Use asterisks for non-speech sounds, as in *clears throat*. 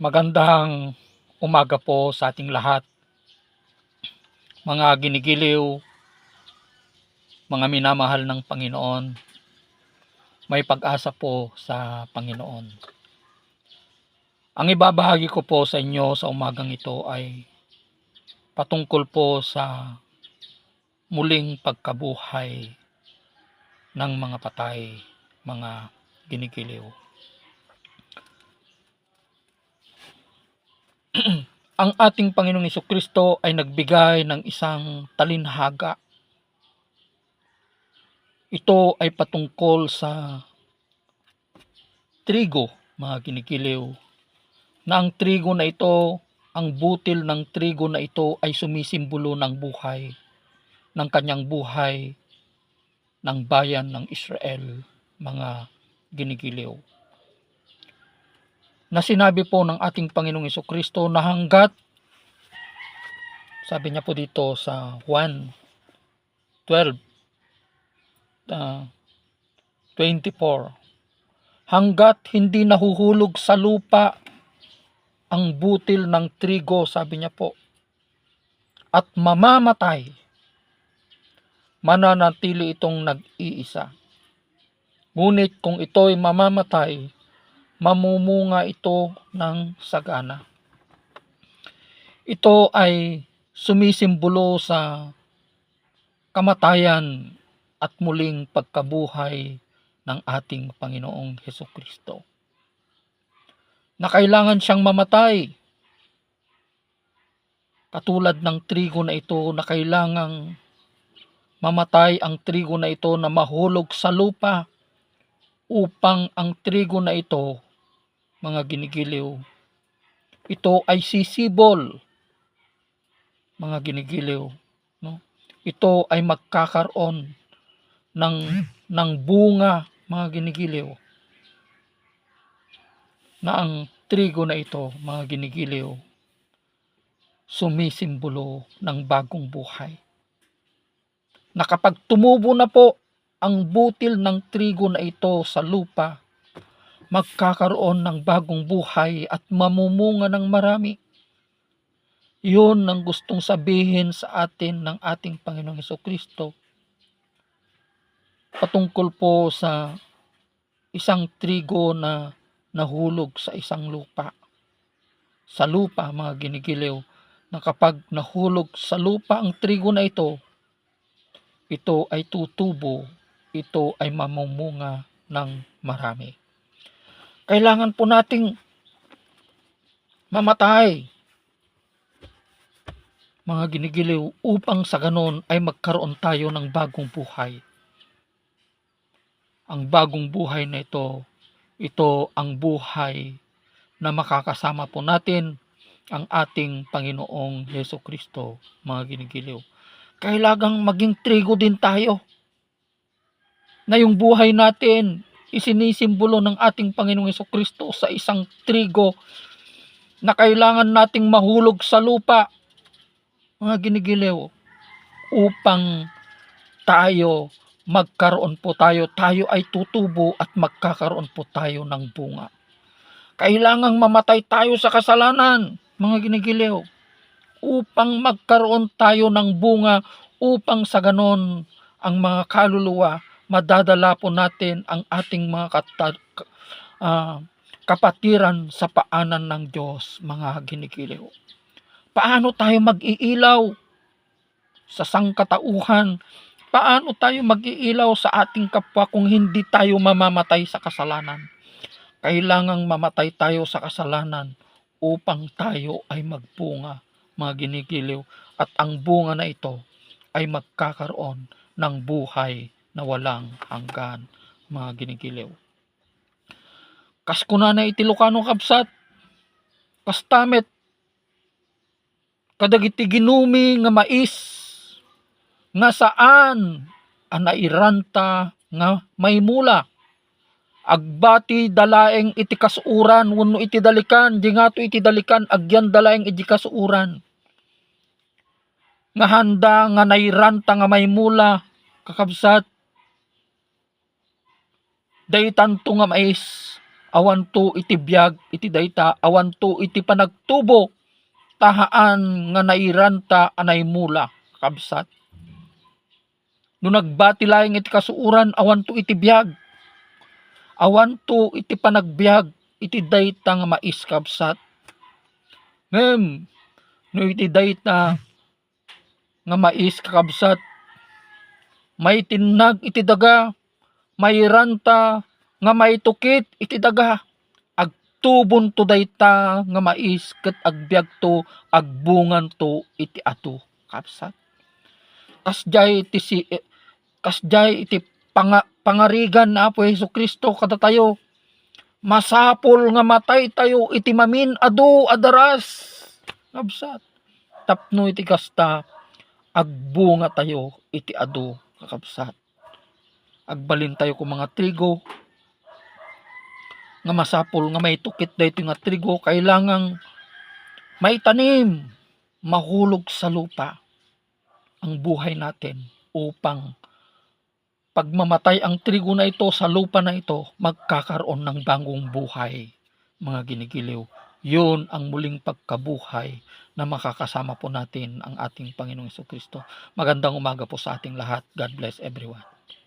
Magandang umaga po sa ating lahat. Mga ginigiliw, mga minamahal ng Panginoon, may pag-asa po sa Panginoon. Ang ibabahagi ko po sa inyo sa umagang ito ay patungkol po sa muling pagkabuhay ng mga patay, mga ginigiliw. *clears throat* ang ating Panginoong Kristo ay nagbigay ng isang talinhaga. Ito ay patungkol sa trigo, mga kinikiliw, na ang trigo na ito, ang butil ng trigo na ito ay sumisimbolo ng buhay, ng kanyang buhay, ng bayan ng Israel, mga ginigiliw na sinabi po ng ating Panginoong Kristo na hanggat sabi niya po dito sa 1:12 uh, 24 hanggat hindi nahuhulog sa lupa ang butil ng trigo sabi niya po at mamamatay mananatili itong nag-iisa. Ngunit kung ito'y mamamatay mamumunga ito ng sagana. Ito ay sumisimbolo sa kamatayan at muling pagkabuhay ng ating Panginoong Heso Kristo. Na kailangan siyang mamatay. Katulad ng trigo na ito na kailangang mamatay ang trigo na ito na mahulog sa lupa upang ang trigo na ito mga ginigiliw. Ito ay sisibol, mga ginigiliw. No? Ito ay magkakaroon ng, ng bunga, mga ginigiliw. Na ang trigo na ito, mga ginigiliw, sumisimbolo ng bagong buhay. Na tumubo na po ang butil ng trigo na ito sa lupa, magkakaroon ng bagong buhay at mamumunga ng marami. Yun ang gustong sabihin sa atin ng ating Panginoong Heso Kristo. Patungkol po sa isang trigo na nahulog sa isang lupa. Sa lupa, mga ginigiliw, na kapag nahulog sa lupa ang trigo na ito, ito ay tutubo, ito ay mamumunga ng marami kailangan po nating mamatay mga ginigiliw upang sa ganon ay magkaroon tayo ng bagong buhay. Ang bagong buhay na ito, ito ang buhay na makakasama po natin ang ating Panginoong Yeso Kristo, mga ginigiliw. Kailangang maging trigo din tayo na yung buhay natin isinisimbolo ng ating Panginoong Yeso Kristo sa isang trigo na kailangan nating mahulog sa lupa mga ginigiliw upang tayo magkaroon po tayo tayo ay tutubo at magkakaroon po tayo ng bunga. Kailangang mamatay tayo sa kasalanan mga ginigiliw upang magkaroon tayo ng bunga upang sa ganon ang mga kaluluwa madadala po natin ang ating mga kata, uh, kapatiran sa paanan ng Diyos, mga ginikiliw. Paano tayo mag-iilaw sa sangkatauhan? Paano tayo mag-iilaw sa ating kapwa kung hindi tayo mamamatay sa kasalanan? Kailangang mamatay tayo sa kasalanan upang tayo ay magbunga, mga ginikiliw. At ang bunga na ito ay magkakaroon ng buhay na walang hanggan mga ginigiliw. Kasko na itilokano kapsat, kastamet, kadagiti ginumi nga mais, nga saan ang nairanta nga may mula. Agbati dalaeng iti kasuran, wano iti dalikan, di nga iti dalikan, agyan dalaeng iti kasuran. Nga handa nga nairanta nga may mula, kakabsat, daytan to nga mais. Awan to iti biyag iti dayta. Awan to iti panagtubo. Tahaan nga nairanta anay mula. Kabsat. No nagbati laing iti kasuuran awan to iti biyag. Awan to iti panagbiag iti dayta nga mais. Kabsat. Ngem no iti dayta nga mais. Kakabsat may tinag iti daga may ranta nga may tukit iti daga. Agtubon to dayta nga mais ket agbiag to agbungan to iti ato. Kapsat. Kasjay iti si kasjay iti panga, pangarigan na Apo Hesus Kristo kada tayo masapol nga matay tayo iti mamin adu adaras. Kapsat. Tapno iti kasta agbunga tayo iti adu. Kakabsat agbalin tayo kung mga trigo nga masapol nga may tukit dayto nga trigo kailangang may tanim mahulog sa lupa ang buhay natin upang pagmamatay ang trigo na ito sa lupa na ito magkakaroon ng bagong buhay mga ginigiliw yun ang muling pagkabuhay na makakasama po natin ang ating Panginoong Kristo. Magandang umaga po sa ating lahat. God bless everyone.